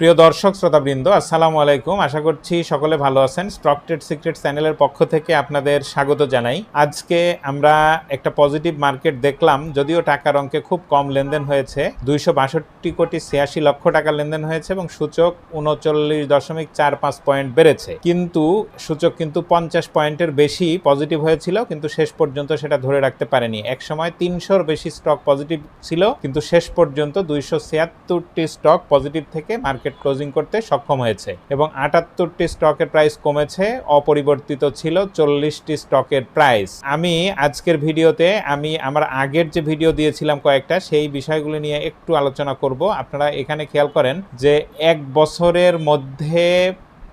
প্রিয় দর্শক, শ্রোতাবৃন্দ, আসসালামু আলাইকুম। আশা করছি সকলে ভালো আছেন। স্টক ট্রেড সিক্রেট চ্যানেলের পক্ষ থেকে আপনাদের স্বাগত জানাই। আজকে আমরা একটা পজিটিভ মার্কেট দেখলাম, যদিও টাকার অঙ্কে খুব কম লেনদেন হয়েছে। দুইশো বাষট্টি কোটি ছিয়াশি লক্ষ টাকা লেনদেন হয়েছে এবং সূচক উনচল্লিশ দশমিক চার পাঁচ পয়েন্ট বেড়েছে। কিন্তু সূচক কিন্তু পঞ্চাশ পয়েন্টের বেশি পজিটিভ হয়েছিল, কিন্তু শেষ পর্যন্ত সেটা ধরে রাখতে পারেনি। এক সময় তিনশোর বেশি স্টক পজিটিভ ছিল, কিন্তু শেষ পর্যন্ত দুইশো ছিয়াত্তরটি স্টক পজিটিভ থেকে মার্কেট ক্লোজিং করতে সক্ষম হয়েছে এবং আটাত্তরটি স্টকের প্রাইস কমেছে, অপরিবর্তিত ছিল চল্লিশটি স্টকের প্রাইস। আমি আজকের ভিডিওতে আমি আমার আগের যে ভিডিও দিয়েছিলাম কয়েকটা, সেই বিষয়গুলো নিয়ে একটু আলোচনা করব। আপনারা এখানে খেয়াল করেন যে এক বছরের মধ্যে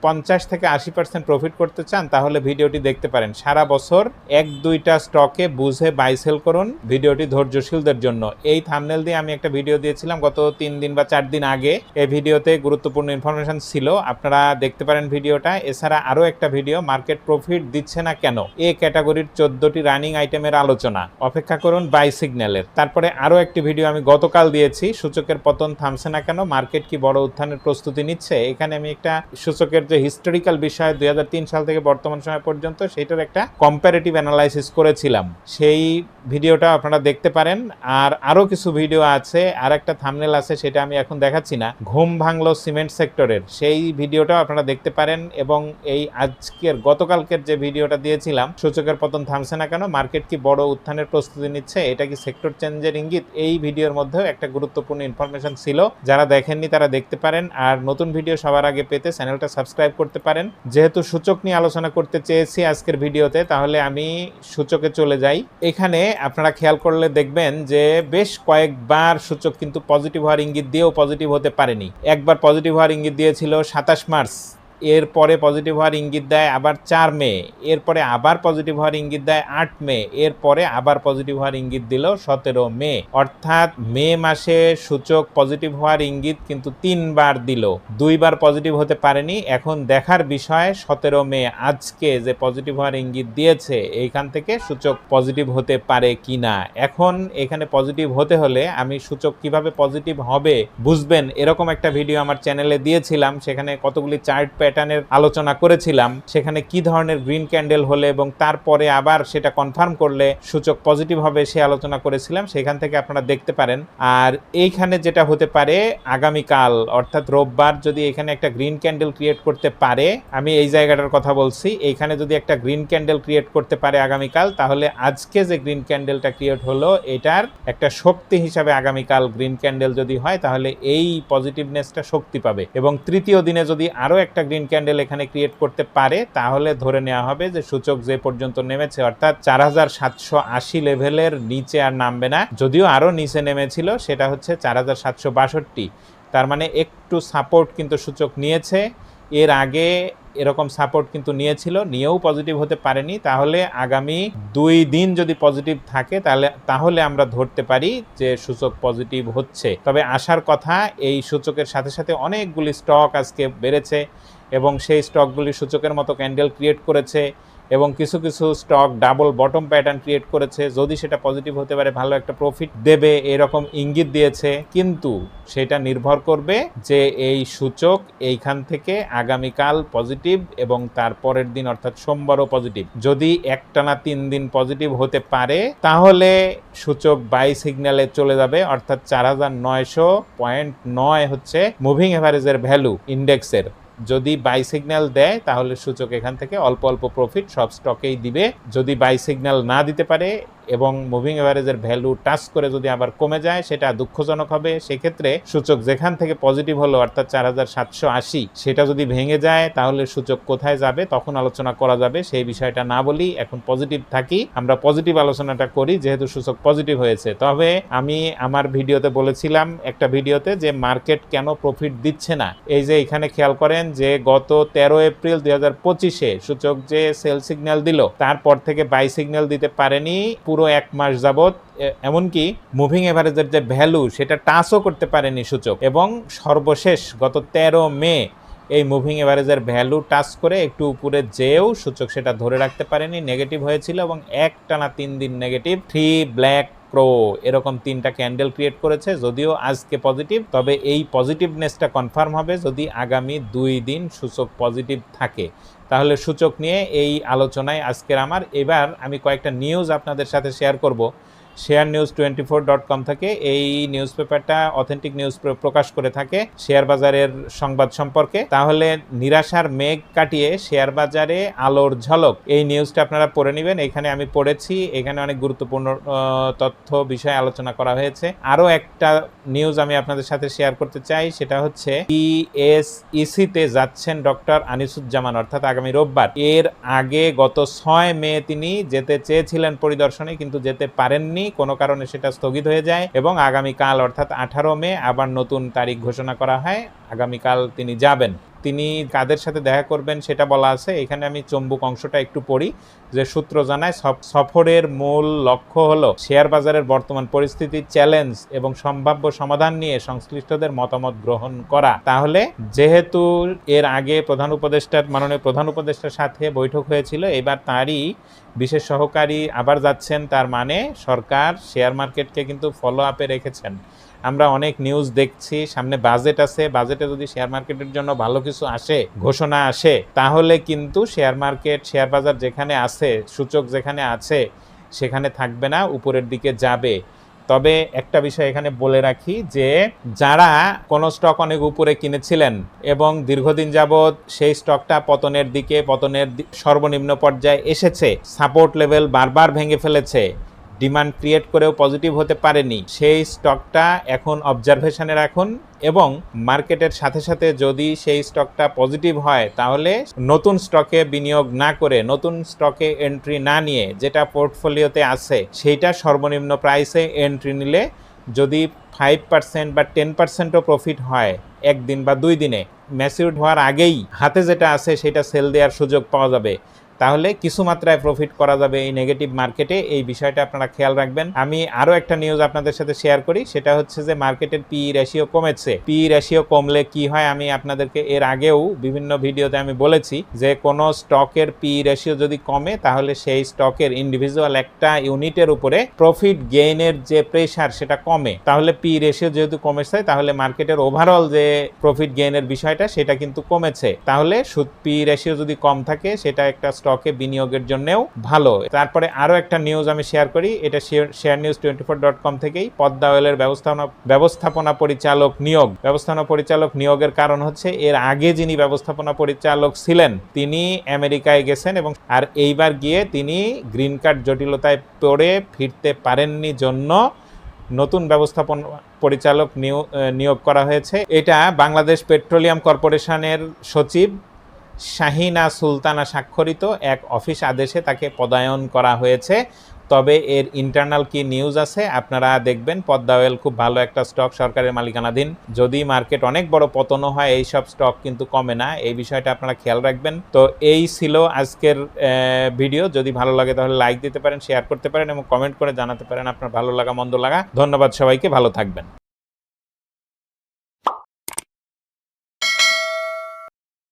পঞ্চাশ থেকে আশি পার্সেন্ট প্রফিট করতে চান, তাহলে ভিডিওটি দেখতে পারেন। সারা বছর এক দুইটা স্টকে বুঝে বাই সেল করুন ভিডিওটি ধৈর্যশীলদের জন্য। এই থামনেল দিয়ে আমি একটা ভিডিও দিয়েছিলাম গত তিন দিন বা চার দিন আগে। এই ভিডিওতে গুরুত্বপূর্ণ ইনফরমেশন ছিল। আপনারা দেখতে পারেন ভিডিওটা। এছাড়া আরও একটা ভিডিও মার্কেট প্রফিট দিচ্ছে না কেন? এ ক্যাটাগরির চোদ্দটি রানিং আইটেমের আলোচনা। অপেক্ষা করুন বাই সিগন্যালের তারপরে আরও একটি ভিডিও আমি গতকাল দিয়েছি। সূচকের পতন থামছে না কেন? মার্কেট কি বড় উত্থানের প্রস্তুতি নিচ্ছে? এখানে আমি একটা সূচকের যে হিস্টোরিক্যাল বিষয় দুই হাজার তিন সাল থেকে বর্তমান সময় পর্যন্ত সেটার একটা কম্পারেটিভ অ্যানালাইসিস করেছিলাম। সেই ভিডিওটা আপনারা দেখতে পারেন। আর আরও কিছু ভিডিও আছে, আর একটা থামনেল আছে, সেটা আমি এখন দেখাচ্ছি না। ঘুম ভাঙলো সিমেন্ট সেক্টরের সেই ভিডিওটাও আপনারা দেখতে পারেন এবং এই আজকের, গতকালকের যে ভিডিওটা দিয়েছিলাম, সূচকের পতন থামছে না কেন? মার্কেট কি বড় উত্থানের প্রস্তুতি নিচ্ছে? এটা কি সেক্টর চেঞ্জের ইঙ্গিত? এই ভিডিওর মধ্যেও একটা গুরুত্বপূর্ণ ইনফরমেশন ছিল। যারা দেখেননি তারা দেখতে পারেন। আর নতুন ভিডিও সবার আগে পেতে চ্যানেলটা সাবস্ক্রাইব করতে পারেন। যেহেতু সূচক নিয়ে আলোচনা করতে চেয়েছি আজকের ভিডিওতে, তাহলে আমি সূচকে চলে যাই। এখানে আপনারা খেয়াল করলে দেখবেন যে বেশ কয়েকবার সূচক কিন্তু পজিটিভ হওয়ার ইঙ্গিত দিয়েও পজিটিভ হতে পারেনি। একবার পজিটিভ হওয়ার ইঙ্গিত দিয়েছিল সাতাশ মার্চ। এরপরে পজিটিভ হওয়ার ইঙ্গিত দেয় আবার চার মে, এরপরে আবার পজিটিভ হওয়ার ইঙ্গিত দেয় আট মে, এরপরে আবার পজিটিভ হওয়ার ইঙ্গিত দিল সতেরো মে। অর্থাৎ মে মাসে সূচক পজিটিভ হওয়ার ইঙ্গিত কিন্তু তিনবার দিল। দুইবার পজিটিভ হতে পারেনি। এখন দেখার বিষয়, সতেরো মে আজকে যে পজিটিভ হওয়ার ইঙ্গিত দিয়েছে, এইখান থেকে সূচক পজিটিভ হতে পারে কি না এখন এখানে পজিটিভ হতে হলে আমি সূচক কীভাবে পজিটিভ হবে বুঝবেন? এরকম একটা ভিডিও আমার চ্যানেলে দিয়েছিলাম, সেখানে কতগুলি চার্ট প্যাটার্নের আলোচনা করেছিলাম, সেখানে কি ধরনের গ্রিন ক্যান্ডেল হলে এবং তারপরে আবার সেটা কনফার্ম করলে সূচক পজিটিভ হবে সে আলোচনা করেছিলাম, সেখান থেকে আপনারা দেখতে পারেন। আর এইখানে যেটা হতে পারে, আগামীকাল, অর্থাৎ রোববার যদি এখানে একটা গ্রিন ক্যান্ডেল ক্রিয়েট করতে পারে, আমি এই জায়গাটার কথা বলছি, এইখানে যদি একটা গ্রিন ক্যান্ডেল ক্রিয়েট করতে পারে আগামীকাল, তাহলে আজকে যে গ্রিন ক্যান্ডেলটা ক্রিয়েট হলো, এটার একটা শক্তি হিসাবে আগামীকাল গ্রিন ক্যান্ডেল যদি হয়, তাহলে এই পজিটিভনেসটা শক্তি পাবে। এবং তৃতীয় দিনে যদি আরও একটা ক্যান্ডেল এখানে ক্রিয়েট করতে পারে, তাহলে ধরে নেওয়া হবে যে সূচক যে পর্যন্ত নেমেছে, অর্থাৎ চার হাজার সাতশো আশি লেভেলের নিচে আর নামবে না, যদিও আরও নিচে নেমেছিল, সেটা হচ্ছে চার হাজার সাতশো বাষট্টি। তার মানে একটু সাপোর্ট কিন্তু সূচক নিয়েছে। এর আগে এরকম সাপোর্ট কিন্তু নিয়েছিল, নিয়েও পজিটিভ হতে পারেনি। তাহলে আগামী দুই দিন যদি পজিটিভ থাকে, তাহলে তাহলে আমরা ধরতে পারি যে সূচক পজিটিভ হচ্ছে। তবে আসার কথা, এই সূচকের সাথে সাথে অনেকগুলি স্টক আজকে বেড়েছে এবং সেই স্টকগুলি সূচকের মতো ক্যান্ডেল ক্রিয়েট করেছে। এবং কিছু কিছু stock double bottom pattern create করেছে। যদি সেটা পজিটিভ হতে পারে, ভালো একটা প্রফিট দেবে, এরকম ইঙ্গিত দিয়েছে। কিন্তু সেটা নির্ভর করবে যে এই সূচক এইখান থেকে আগামীকাল পজিটিভ এবং তার পরের দিন অর্থাৎ সোমবারও পজিটিভ যদি একটানা তিন দিন পজিটিভ হতে পারে, তাহলে সূচক বাই সিগন্যালে চলে যাবে। অর্থাৎ চার হাজার নয়শো পয়েন্ট নয় হচ্ছে মুভিং এভারেজের ভ্যালু ইন্ডেক্সের যদি বাই সিগন্যাল দেয়, তাহলে সূচক এখান থেকে অল্প অল্প প্রফিট সব স্টকেই দিবে। যদি বাই সিগন্যাল না দিতে পারে এবং মুভিং এভারেজের ভ্যালু টাচ করে যদি আবার কমে যায়, সেটা দুঃখজনক হবে। সেক্ষেত্রে সূচক যেখান থেকে পজিটিভ হলো, অর্থাৎ চার হাজার সাতশো আশি, সেটা যদি ভেঙে যায়, তাহলে সূচক কোথায় যাবে? তখন আলোচনা করা যাবে। সেই বিষয়টা না বলি, এখন পজিটিভ থাকি। আমরা পজিটিভ আলোচনাটা করি, যেহেতু সূচক পজিটিভ হয়েছে। তবে আমি আমার ভিডিওতে বলেছিলাম একটা ভিডিওতে যে মার্কেট কেন প্রফিট দিচ্ছে না? এই যে এখানে খেয়াল করেন যে গত তেরো এপ্রিল দুই হাজার পঁচিশে সূচক যে সেল সিগন্যাল দিল, তারপর থেকে বাই সিগন্যাল দিতে পারেনি। পুরো এক মাস যাবৎ এমনকি মুভিং এভারেজের যে ভ্যালু সেটা টাচও করতে পারেনি সূচক। এবং সর্বশেষ গত তেরো মে এই মুভিং এভারেজের ভ্যালু টাচ করে একটু উপরে যেও সূচক সেটা ধরে রাখতে পারেনি নেগেটিভ হয়েছিল এবং এক টানা তিন দিন নেগেটিভ থ্রি ব্ল্যাক প্রো এরকম তিনটা ক্যান্ডেল ক্রিয়েট করেছে, যদিও আজকে পজিটিভ তবে এই পজিটিভনেসটা কনফার্ম হবে যদি আগামী দুই দিন সূচক পজিটিভ থাকে। তাহলে সূচক নিয়ে এই আলোচনায় আজকের আমার। এবার আমি কয়েকটা নিউজ আপনাদের সাথে শেয়ার করব। Share news twenty four dot com থেকে এই নিউজ পেপারটা অথেন্টিক নিউজ প্রকাশ করে থাকে শেয়ার বাজারের সংবাদ সম্পর্কে। তাহলে নিরাশার মেঘ কাটিয়ে শেয়ার বাজারে আলোর ঝলক। এই নিউজটা আপনারা পড়ে নেবেন। এখানে আমি পড়েছি। এখানে অনেক গুরুত্বপূর্ণ তথ্য, বিষয়ে আলোচনা করা হয়েছে। আরও একটা নিউজ আমি আপনাদের সাথে শেয়ার করতে চাই, সেটা হচ্ছে তে যাচ্ছেন ডক্টর আনিসুজ্জামান, অর্থাৎ আগামী রোববার। এর আগে গত ছয় মে তিনি যেতে চেয়েছিলেন পরিদর্শনে, কিন্তু যেতে পারেননি। কোনো কারণে সেটা স্থগিত হয়ে যায় এবং আগামীকাল, অর্থাৎ আঠারো মে, আবার নতুন তারিখ ঘোষণা করা হয়। আগামীকাল তিনি যাবেন। তিনি কাদের সাথে দেখা করবেন সেটা বলা আছে। এখানে আমি চম্বুক অংশটা একটু পড়ি, যে সূত্র জানায় সফ- সফরের মূল লক্ষ্য হলো শেয়ার বাজারের বর্তমান পরিস্থিতি, চ্যালেঞ্জ এবং সম্ভাব্য সমাধান নিয়ে সংশ্লিষ্টদের মতামত গ্রহণ করা। তাহলে যেহেতু এর আগে প্রধান উপদেষ্টার, মাননীয় প্রধান উপদেষ্টার সাথে বৈঠক হয়েছিল, এবার তারই বিশেষ সহকারী আবার যাচ্ছেন, তার মানে সরকার শেয়ার মার্কেটকে কিন্তু ফলো আপে রেখেছেন। আমরা অনেক নিউজ দেখছি, সামনে বাজেট আছে বাজেটে যদি শেয়ার মার্কেটের জন্য ভালো কিছু আসে, ঘোষণা আসে, তাহলে কিন্তু শেয়ার মার্কেট শেয়ার বাজার যেখানে আছে, সূচক যেখানে আছে, সেখানে থাকবে না, উপরের দিকে যাবে। তবে একটা বিষয় এখানে বলে রাখি যে, যারা কোনো স্টক অনেক উপরে কিনেছিলেন এবং দীর্ঘদিন যাবৎ সেই স্টকটা পতনের দিকে, পতনের সর্বনিম্ন পর্যায়ে এসেছে সাপোর্ট লেভেল বারবার ভেঙে ফেলেছে ডিমান্ড ক্রিয়েট করেও পজিটিভ হতে পারেনি। সেই স্টকটা এখন অবজারভেশনে রাখুন এবং মার্কেটের সাথে সাথে যদি সেই স্টকটা পজিটিভ হয়, তাহলে নতুন স্টকে বিনিয়োগ না করে, নতুন স্টকে এন্ট্রি না নিয়ে যেটা পোর্টফোলিওতে আছে, সেইটা সর্বনিম্ন প্রাইসে এন্ট্রি নিলে যদি ফাইভ পার্সেন্ট বা টেন পার্সেন্টও প্রফিট হয় একদিন বা দুই দিনে ম্যাচিউরড হওয়ার আগেই হাতে যেটা আছে, সেটা সেল দেওয়ার সুযোগ পাওয়া যাবে। তাহলে কিছু মাত্রায় প্রফিট করা যাবে এই নেগেটিভ মার্কেটে এই বিষয়টা আপনারা খেয়াল রাখবেন। আমি আরও একটা নিউজ আপনাদের সাথে শেয়ার করি, সেটা হচ্ছে যে মার্কেটের পি রেশিও কমেছে। পি রেশিও কমলে কি হয় আমি আপনাদেরকে এর আগেও বিভিন্ন ভিডিওতে আমি বলেছি যে কোনো স্টকের পি রেশিও যদি কমে, তাহলে সেই স্টকের ইন্ডিভিজুয়াল একটা ইউনিটের উপরে প্রফিট গেইনের যে প্রেশার সেটা কমে। তাহলে পি রেশিও যেহেতু কমেছে, তাহলে মার্কেটের ওভারঅল যে প্রফিট গেইনের বিষয়টা, সেটা কিন্তু কমেছে। তাহলে সুদ পি রেশিও যদি কম থাকে, সেটা একটা স্টকে বিনিয়োগের জন্যও ভালো। তারপরে আরও একটা নিউজ আমি শেয়ার করি, এটা share news twenty four dot com থেকেই পদ্মা অয়েলের ব্যবস্থাপনা ব্যবস্থাপনা পরিচালক নিয়োগ। ব্যবস্থাপনা পরিচালক নিয়োগের কারণ হচ্ছে এর আগে যিনি ব্যবস্থাপনা পরিচালক ছিলেন, তিনি আমেরিকায় গেছেন এবং আর এইবার গিয়ে তিনি গ্রিন কার্ড জটিলতায় পড়ে ফিরতে পারেননি জন্য নতুন ব্যবস্থাপনা পরিচালক নিয়োগ নিয়োগ করা হয়েছে। এটা বাংলাদেশ পেট্রোলিয়াম কর্পোরেশনের সচিব শাহিনা সুলতানা স্বাক্ষরিত এক অফিস আদেশে তাকে পদায়ন করা হয়েছে। তবে এর ইন্টারনাল কি নিউজ আছে আপনারা দেখবেন, পদ্মা অয়েল খুব ভালো একটা স্টক সরকারের মালিকানাধীন। যদি মার্কেট অনেক বড় পতনও হয়, এই সব স্টক কিন্তু কমে না, এই বিষয়টা আপনারা খেয়াল রাখবেন। তো এই ছিল আজকের ভিডিও যদি ভালো লাগে তাহলে লাইক দিতে পারেন শেয়ার করতে পারেন এবং কমেন্ট করে জানাতে পারেন আপনার ভালো লাগা, মন্দ লাগা। ধন্যবাদ সবাইকে, ভালো থাকবেন।